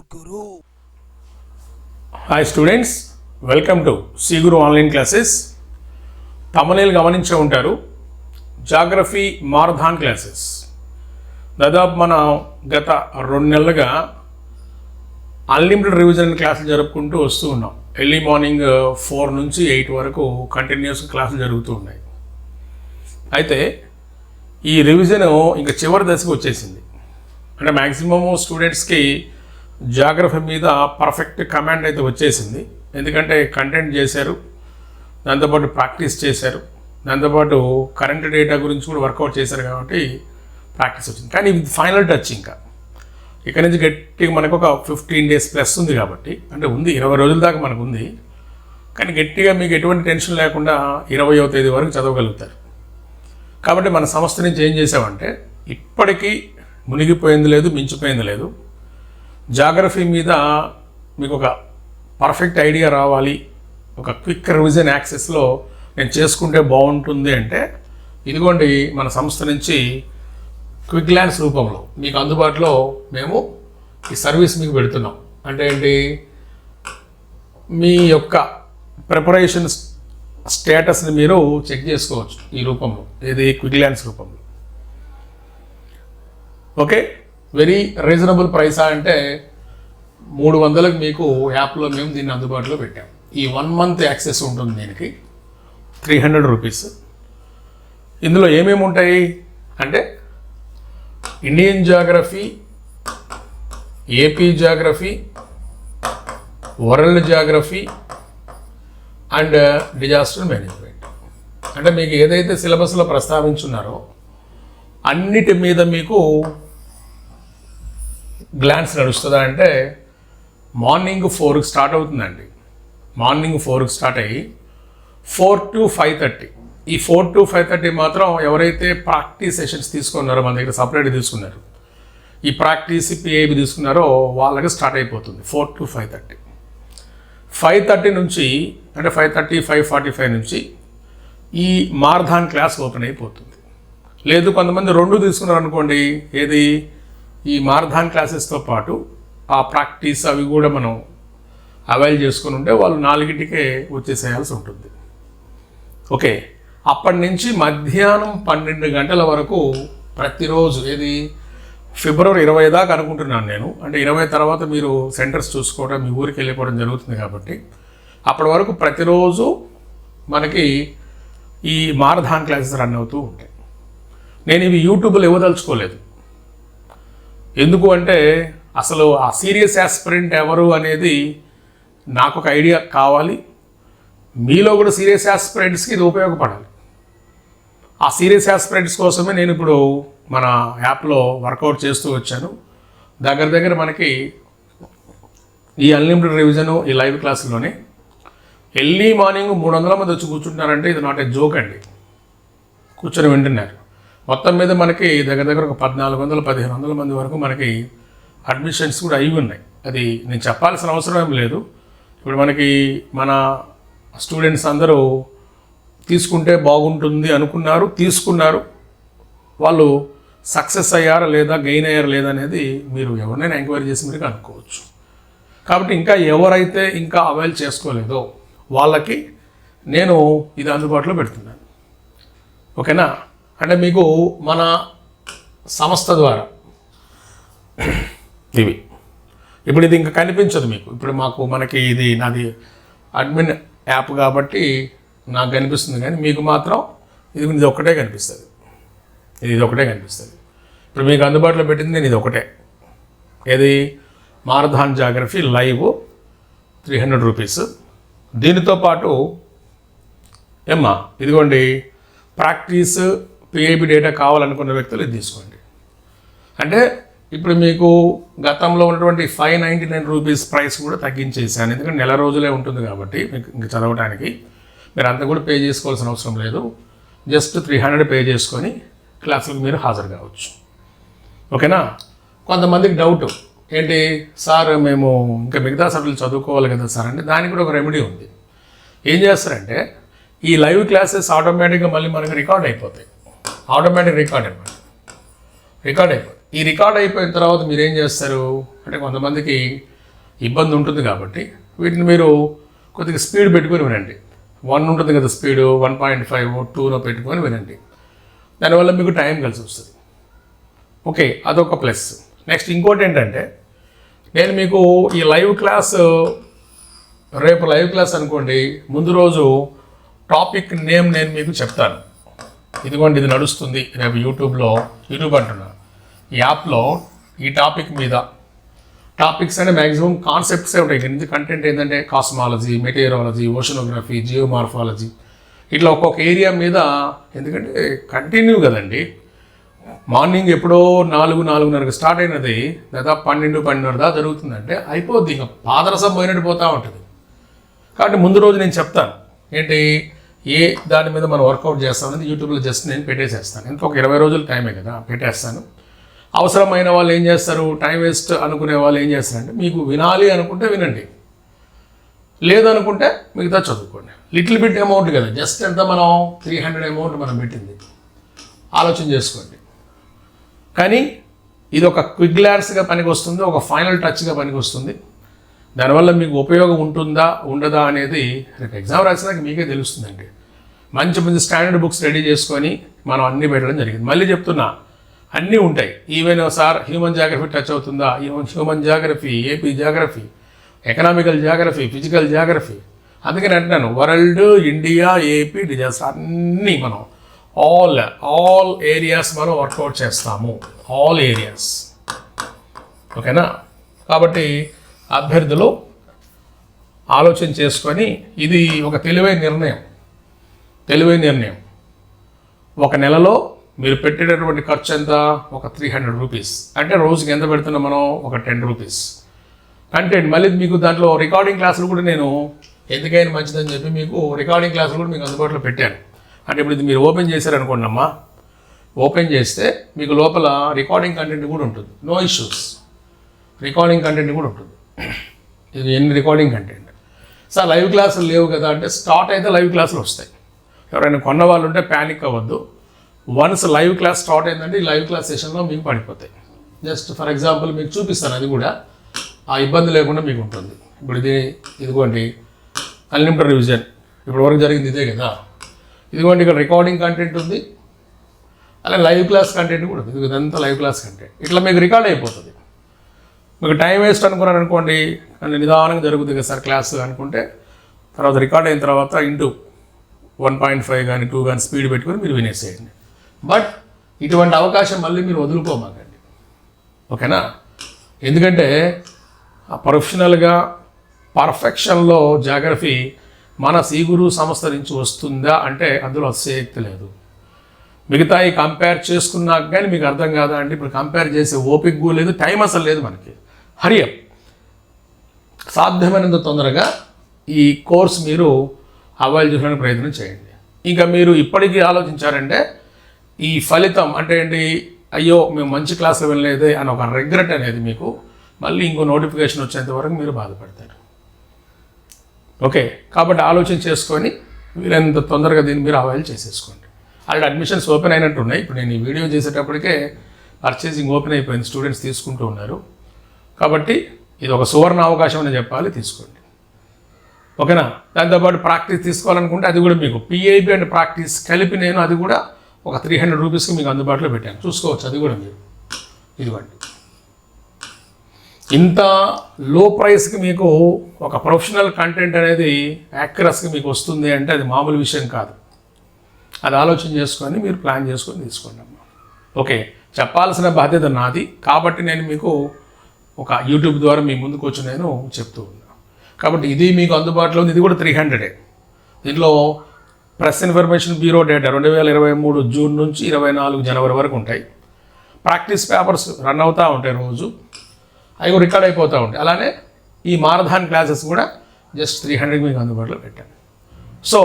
Guru. Hi students welcome to Siguru online classes తమనేలు గమనించే ఉంటారు. Geography marathon classes దాదాపు మనం గత రెండు నెలలుగా అన్లిమిటెడ్ రివిజన్ క్లాసులు జరుపుకుంటూ వస్తూ ఉన్నాం. ఎర్లీ మార్నింగ్ ఫోర్ నుంచి ఎయిట్ వరకు కంటిన్యూస్ క్లాసులు జరుగుతూ ఉన్నాయి. అయితే ఈ రివిజన్ ఇంకా చివరి దశకు వచ్చేసింది. అంటే మ్యాక్సిమమ్ స్టూడెంట్స్కి జాగ్రఫీ మీద పర్ఫెక్ట్ కమాండ్ అయితే వచ్చేసింది. ఎందుకంటే కంటెంట్ చేశారు దాంతోపాటు ప్రాక్టీస్ చేశారు దాంతోపాటు కరెంట్ డేటా గురించి కూడా వర్కౌట్ చేశారు కాబట్టి ప్రాక్టీస్ వచ్చింది. కానీ ఇది ఫైనల్ టచ్ ఇంకా. ఇక్కడ నుంచి గట్టిగా మనకు ఒక ఫిఫ్టీన్ డేస్ ప్లస్ ఉంది కాబట్టి అంటే ఉంది ఇరవై రోజుల దాకా మనకు ఉంది. కానీ గట్టిగా మీకు ఎటువంటి టెన్షన్ లేకుండా ఇరవయో తేదీ వరకు చదవగలుగుతారు. కాబట్టి మన సంస్థ నుంచి ఏం చేసామంటే ఇప్పటికీ మునిగిపోయింది లేదు మించిపోయింది లేదు. జాగ్రఫీ మీద మీకు ఒక పర్ఫెక్ట్ ఐడియా రావాలి. ఒక క్విక్ రివిజన్ యాక్సెస్లో నేను చేసుకుంటే బాగుంటుంది అంటే ఇదిగోండి మన సంస్థ నుంచి క్విక్ గ్లాన్స్ రూపంలో మీకు అందుబాటులో మేము ఈ సర్వీస్ మీకు పెడుతున్నాం. అంటే ఏంటి? మీ యొక్క ప్రిపరేషన్ స్టేటస్ని మీరు చెక్ చేసుకోవచ్చు ఈ రూపంలో ఏది క్విక్ గ్లాన్స్ రూపంలో. ఓకే? వెరీ రీజనబుల్ ప్రైసా అంటే మూడు వందలకు మీకు యాప్లో మేము దీన్ని అందుబాటులో పెట్టాం. ఈ వన్ మంత్ యాక్సెస్ ఉంటుంది దీనికి. Three hundred rupees. ఇందులో ఏమేమి ఉంటాయి? అంటే Indian geography AP geography world geography and disaster management. అంటే మీకు ఏదైతే సిలబస్లో ప్రస్తావించున్నారో అన్నిటి మీద మీకు గ్లాన్స్ నడుస్తుందా అంటే మార్నింగ్ ఫోర్కి స్టార్ట్ అవుతుందండి. మార్నింగ్ ఫోర్కి స్టార్ట్ అయ్యి ఫోర్ టు ఫైవ్ థర్టీ. ఈ ఫోర్ టు ఫైవ్ థర్టీ మాత్రం ఎవరైతే ప్రాక్టీస్ సెషన్స్ తీసుకున్నారో మన దగ్గర సపరేట్ తీసుకున్నారు ఈ ప్రాక్టీస్ పిఐబి తీసుకున్నారో వాళ్ళకి స్టార్ట్ అయిపోతుంది four to five thirty. Five thirty నుంచి అంటే five thirty five forty five నుంచి ఈ మార్థాన్ క్లాస్ ఓపెన్ అయిపోతుంది. లేదు కొంతమంది రెండు తీసుకున్నారు అనుకోండి ఏది? ఈ మారథాన్ క్లాసెస్తో పాటు ఆ ప్రాక్టీస్ అవి కూడా మనం అవైల్ చేసుకుని ఉంటే వాళ్ళు నాలుగింటికే వచ్చేసేయాల్సి ఉంటుంది. ఓకే. అప్పటి నుంచి మధ్యాహ్నం పన్నెండు గంటల వరకు ప్రతిరోజు ఏది? ఫిబ్రవరి ఇరవై దాకా అనుకుంటున్నాను నేను. అంటే ఇరవై తర్వాత మీరు సెంటర్స్ చూసుకోవడం మీ ఊరికి వెళ్ళిపోవడం జరుగుతుంది కాబట్టి. అప్పటి వరకు ప్రతిరోజు మనకి ఈ మారథాన్ క్లాసెస్ రన్ అవుతూ ఉంటాయి. నేను ఇవి యూట్యూబ్లో ఇవ్వదలుచుకోలేదు. ఎందుకు అంటే అసలు ఆ సీరియస్ యాస్పిరెంట్ ఎవరు అనేది నాకు ఒక ఐడియా కావాలి. మీలో కూడా సీరియస్ యాస్పిరెంట్స్కి ఇది ఉపయోగపడాలి. ఆ సీరియస్ యాస్పిరెంట్స్ కోసమే నేను ఇప్పుడు మన యాప్లో వర్కౌట్ చేస్తూ వచ్చాను. దగ్గర దగ్గర మనకి ఈ అన్లిమిటెడ్ రివిజన్ ఈ లైవ్ క్లాసులోనే ఎర్లీ మార్నింగ్ మూడు వందల మంది వచ్చి కూర్చుంటున్నారంటే ఇది నాట్ ఏ జోక్ అండి. కూర్చొని వింటున్నారు. మొత్తం మీద మనకి దగ్గర దగ్గర ఒక పద్నాలుగు వందల పదిహేను వందల మంది వరకు మనకి అడ్మిషన్స్ కూడా అయి ఉన్నాయి. అది నేను చెప్పాల్సిన అవసరం ఏం లేదు. ఇప్పుడు మనకి మన స్టూడెంట్స్ అందరూ తీసుకుంటే బాగుంటుంది అనుకున్నారు తీసుకున్నారు. వాళ్ళు సక్సెస్ అయ్యారా లేదా గెయిన్ అయ్యారా లేదా అనేది మీరు ఎవరినైనా ఎంక్వైరీ చేసి మీరు కనుక్కోవచ్చు. కాబట్టి ఇంకా ఎవరైతే ఇంకా అవైల్ చేసుకోలేదో వాళ్ళకి నేను ఇది అందుబాటులో పెడుతున్నాను. ఓకేనా? అంటే మీకు మన సంస్థ ద్వారా. ఇవి. ఇప్పుడు ఇది ఇంకా కనిపించదు మీకు. ఇప్పుడు మాకు మనకి ఇది నాది అడ్మిన్ యాప్ కాబట్టి నాకు కనిపిస్తుంది కానీ మీకు మాత్రం ఇది ఇది ఒకటే కనిపిస్తుంది. ఇది ఇది ఒకటే కనిపిస్తుంది. ఇప్పుడు మీకు అందుబాటులో పెట్టింది నేను ఇది ఒకటే ఏది? Marathon geography live three hundred rupees. దీనితో పాటు ఏమ్మా ఇదిగోండి ప్రాక్టీస్ పిఐపి డేటా కావాలనుకున్న వ్యక్తులు ఇది తీసుకోండి. అంటే ఇప్పుడు మీకు గతంలో ఉన్నటువంటి five ninety nine rupees price కూడా తగ్గించేసాను ఎందుకంటే నెల రోజులే ఉంటుంది కాబట్టి మీకు ఇంక చదవడానికి మీరు అంతా కూడా పే చేసుకోవాల్సిన అవసరం లేదు. జస్ట్ త్రీ హండ్రెడ్ పే చేసుకొని క్లాసులకు మీరు హాజరు కావచ్చు. ఓకేనా? కొంతమందికి డౌట్ ఏంటి? సార్ మేము ఇంకా మిగతా సభ్యులు చదువుకోవాలి కదా సార్ అంటే దానికి కూడా ఒక రెమెడీ ఉంది. ఏం చేస్తారంటే ఈ లైవ్ క్లాసెస్ ఆటోమేటిక్గా మళ్ళీ మనకి రికార్డ్ అయిపోతాయి. ఆటోమేటిక్ రికార్డ్ అనమాట రికార్డ్ అయిపోతుంది ఈ రికార్డ్ అయిపోయిన తర్వాత మీరు ఏం చేస్తారు? అంటే కొంతమందికి ఇబ్బంది ఉంటుంది కాబట్టి వీటిని మీరు కొద్దిగా స్పీడ్ పెట్టుకొని వినండి. వన్ ఉంటుంది కదా స్పీడు వన్ పాయింట్ ఫైవ్ టూలో పెట్టుకొని వినండి. దానివల్ల మీకు టైం కలిసి వస్తుంది. ఓకే అదొక ప్లస్ నెక్స్ట్ ఇంకోటి ఏంటంటే నేను మీకు ఈ లైవ్ క్లాస్ రేపు లైవ్ క్లాస్ అనుకోండి ముందు రోజు టాపిక్ నేమ్ నేను మీకు చెప్తాను. ఇదిగోండి ఇది నడుస్తుంది. రేపు యూట్యూబ్లో యూట్యూబ్ అంటున్నా ఈ యాప్లో ఈ టాపిక్ మీద టాపిక్స్ అంటే మ్యాక్సిమం కాన్సెప్ట్సే ఉంటాయి. కింద కంటెంట్ ఏంటంటే కాస్మాలజీ మెటీరియాలజీ ఓషనోగ్రఫీ జియోమార్ఫాలజీ ఇట్లా ఒక్కొక్క ఏరియా మీద ఎందుకంటే కంటిన్యూ కదండి. మార్నింగ్ ఎప్పుడో నాలుగు నాలుగున్నరకు స్టార్ట్ అయినది. దాదాపు పన్నెండు పన్నెండున్నర దాకా జరుగుతుందంటే అయిపోద్ది. ఇంకా పాదరసం పోయినట్టు పోతూ ఉంటుంది. కాబట్టి ముందు రోజు నేను చెప్తాను. ఏంటి? ఏ దాని మీద మనం వర్కౌట్ చేస్తాం అనేది యూట్యూబ్లో జస్ట్ నేను పెట్టేసేస్తాను. ఇంకా ఒక ఇరవై రోజులు టైమే కదా పెట్టేస్తాను. అవసరమైన వాళ్ళు ఏం చేస్తారు? టైం వేస్ట్ అనుకునే వాళ్ళు ఏం చేస్తారంటే మీకు వినాలి అనుకుంటే వినండి. లేదనుకుంటే మిగతా చదువుకోండి. లిటిల్ బిట్ అమౌంట్ కదా జస్ట్ ఎంత మనం త్రీ హండ్రెడ్ అమౌంట్ మనం పెట్టింది. ఆలోచన చేసుకోండి. కానీ ఇది ఒక క్విక్ గ్లాన్స్గా పనికి వస్తుంది ఒక ఫైనల్ టచ్గా పనికి వస్తుంది దానివల్ల మీకు ఉపయోగం ఉంటుందా ఉండదా అనేది రేపు ఎగ్జామ్ రాసినాక మీకే తెలుస్తుందండి. మంచి మంచి స్టాండర్డ్ బుక్స్ రెడీ చేసుకొని మనం అన్నీ పెట్టడం జరిగింది. మళ్ళీ చెప్తున్నా అన్నీ ఉంటాయి. Even sir human geography touch అవుతుందా? Even human geography AP geography economical geography physical geography అందుకని అంటున్నాను వరల్డ్ ఇండియా ఏపీ డిజాస్టర్ అన్నీ మనం ఆల్ ఆల్ ఏరియాస్ మనం వర్కౌట్ చేస్తాము. ఆల్ ఏరియాస్ ఓకేనా కాబట్టి అభ్యర్థులు ఆలోచన చేసుకొని ఇది ఒక తెలివైన నిర్ణయం. తెలివైన నిర్ణయం. ఒక నెలలో మీరు పెట్టేటటువంటి ఖర్చు ఎంత? ఒక త్రీ హండ్రెడ్ రూపీస్ అంటే రోజుకి ఎంత పెడుతున్నాం మనం? ఒక టెన్ రూపీస్ కంటెంట్ మళ్ళీ మీకు దాంట్లో రికార్డింగ్ క్లాసులు కూడా నేను ఎందుకైనా మంచిదని చెప్పి మీకు రికార్డింగ్ క్లాసులు కూడా మీకు అందుబాటులో పెట్టాను. అంటే ఇప్పుడు ఇది మీరు ఓపెన్ చేశారనుకోండి అమ్మా. ఓపెన్ చేస్తే మీకు లోపల రికార్డింగ్ కంటెంట్ కూడా ఉంటుంది. నో ఇష్యూస్ రికార్డింగ్ కంటెంట్ కూడా ఉంటుంది. ఎన్ని రికార్డింగ్ కంటెంట్ సార్ లైవ్ క్లాసులు లేవు కదా అంటే స్టార్ట్ అయితే లైవ్ క్లాసులు వస్తాయి. ఎవరైనా కొన్న వాళ్ళు ఉంటే ప్యానిక్ అవ్వద్దు. వన్స్ లైవ్ క్లాస్ స్టార్ట్ అయిందంటే ఈ లైవ్ క్లాస్ సెషన్లో మీకు పడిపోతాయి. జస్ట్ ఫర్ ఎగ్జాంపుల్ మీకు చూపిస్తాను అది కూడా. ఆ ఇబ్బంది లేకుండా మీకు ఉంటుంది. ఇప్పుడు ఇది ఇదిగోండి అన్లిమిటెడ్ రివిజన్ ఇప్పుడు వరకు జరిగింది ఇదే కదా. ఇదిగోండి ఇక్కడ రికార్డింగ్ కంటెంట్ ఉంది. అలాగే లైవ్ క్లాస్ కంటెంట్ కూడా ఉంది. ఇది ఇదంతా లైవ్ క్లాస్ కంటెంట్ ఇట్లా మీకు రికార్డ్ అయిపోతుంది. మీకు టైం వేస్ట్ అనుకున్నారు అనుకోండి అంటే నిదానంగా జరుగుతుంది కదా సార్ క్లాస్ అనుకుంటే తర్వాత రికార్డ్ అయిన తర్వాత ఇంటూ వన్ పాయింట్ ఫైవ్ కానీ టూ కానీ స్పీడ్ పెట్టుకొని మీరు వినేసేయండి. బట్ ఇటువంటి అవకాశం మళ్ళీ మీరు వదులుకోమాకండి. ఓకేనా? ఎందుకంటే ఆ ప్రొఫెషనల్గా పర్ఫెక్షన్లో జాగ్రఫీ మన సీగురు సంస్థ నుంచి వస్తుందా అంటే అందులో అతిశయక్తి లేదు. మిగతా ఈ కంపేర్ చేసుకున్నాక కానీ మీకు అర్థం కాదా అంటే ఇప్పుడు కంపేర్ చేసే ఓపిక కూడా లేదు టైం అసలు లేదు మనకి. హరియప్ సాధ్యమైనంత తొందరగా ఈ కోర్స్ మీరు అవైల్ చేసుకోవడానికి ప్రయత్నం చేయండి. ఇంకా మీరు ఇప్పటికీ ఆలోచించారంటే ఈ ఫలితం అంటే ఏంటి అయ్యో మేము మంచి క్లాసులు వెళ్ళలేదే అని ఒక రిగ్రెట్ అనేది మీకు మళ్ళీ ఇంకో నోటిఫికేషన్ వచ్చేంత వరకు మీరు బాధపడతారు. ఓకే కాబట్టి ఆలోచన చేసుకొని వీరంత తొందరగా దీన్ని మీరు అవైల్ చేసేసుకోండి. ఆల్రెడీ అడ్మిషన్స్ ఓపెన్ అయినట్టు ఉన్నాయి ఇప్పుడు నేను ఈ వీడియో చేసేటప్పటికే పర్చేసింగ్ ఓపెన్ అయిపోయింది. స్టూడెంట్స్ తీసుకుంటూ ఉన్నారు. కాబట్టి ఇది ఒక సువర్ణ అవకాశం అని చెప్పాలి తీసుకోండి. ఓకేనా? దాంతోపాటు ప్రాక్టీస్ తీసుకోవాలనుకుంటే అది కూడా మీకు పిఐబి అండ్ ప్రాక్టీస్ కలిపి నేను అది కూడా ఒక త్రీ హండ్రెడ్ రూపీస్కి మీకు అందుబాటులో పెట్టాను. చూసుకోవచ్చు అది కూడా మీరు. ఇదిగోండి. ఇంత లో ప్రైస్కి మీకు ఒక ప్రొఫెషనల్ కంటెంట్ అనేది యాక్యురస్కి మీకు వస్తుంది అంటే అది మామూలు విషయం కాదు. అది ఆలోచన చేసుకొని మీరు ప్లాన్ చేసుకొని తీసుకోండి అమ్మా. ఓకే చెప్పాల్సిన బాధ్యత నాది. కాబట్టి నేను మీకు ఒక యూట్యూబ్ ద్వారా మీ ముందుకు వచ్చి నేను చెప్తూ ఉన్నాను కాబట్టి ఇది మీకు అందుబాటులో ఉంది. ఇది కూడా త్రీ హండ్రెడే దీంట్లో ప్రెస్ ఇన్ఫర్మేషన్ బ్యూరో డేటా రెండు వేల ఇరవై మూడు జూన్ నుంచి ఇరవై నాలుగు జనవరి వరకు ఉంటాయి. ప్రాక్టీస్ పేపర్స్ రన్ అవుతూ ఉంటాయి రోజు. అవి కూడా రికార్డ్ అయిపోతూ ఉంటాయి. అలానే ఈ మారథాన్ క్లాసెస్ కూడా జస్ట్ త్రీ హండ్రెడ్ మీకు అందుబాటులో పెట్టాను. సో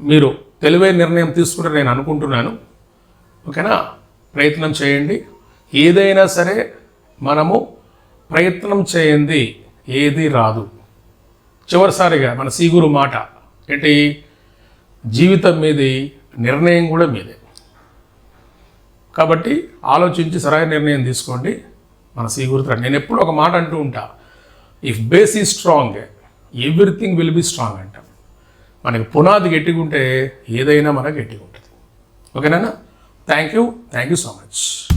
మీరు తెలివైన నిర్ణయం తీసుకుంటే నేను అనుకుంటున్నాను. ఓకేనా? ప్రయత్నం చేయండి. ఏదైనా సరే మనము ప్రయత్నం చేయండి ఏది రాదు. చివరిసారిగా మన సీగురు మాట ఏంటి? జీవితం మీది నిర్ణయం కూడా మీదే. కాబట్టి ఆలోచించి సరైన నిర్ణయం తీసుకోండి. మన సీగురు నేను ఎప్పుడు ఒక మాట అంటూ ఉంటా ఇఫ్ బేస్ ఈ strong everything will be strong అంటాం. మనకి పునాది గట్టిగా ఉంటే ఏదైనా మనకు గట్టిగా ఉంటుంది ఓకేనా? Thank you thank you so much